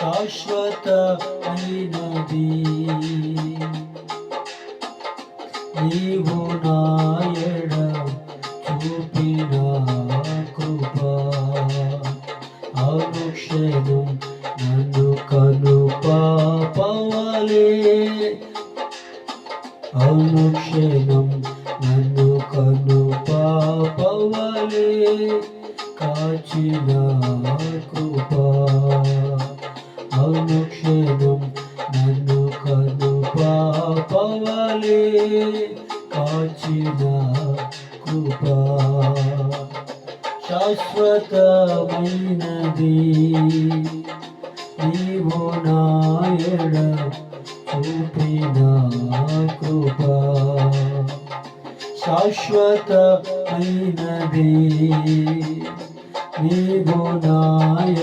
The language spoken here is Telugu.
శాశ్వత అయినది. నీవు నాయడ చూపిన కృప. అనుక్షణం నన్ను కను పాపవలే. అనుక్షణం నన్ను కను పాపవలే. కాచిన కృప. క్షణం నన్ను కను పాపవలే కాచిన కృపా. శాశ్వతమైనది నీవు నాయడ చూపిన కృపా. శాశ్వతమైనది నీవు నాయ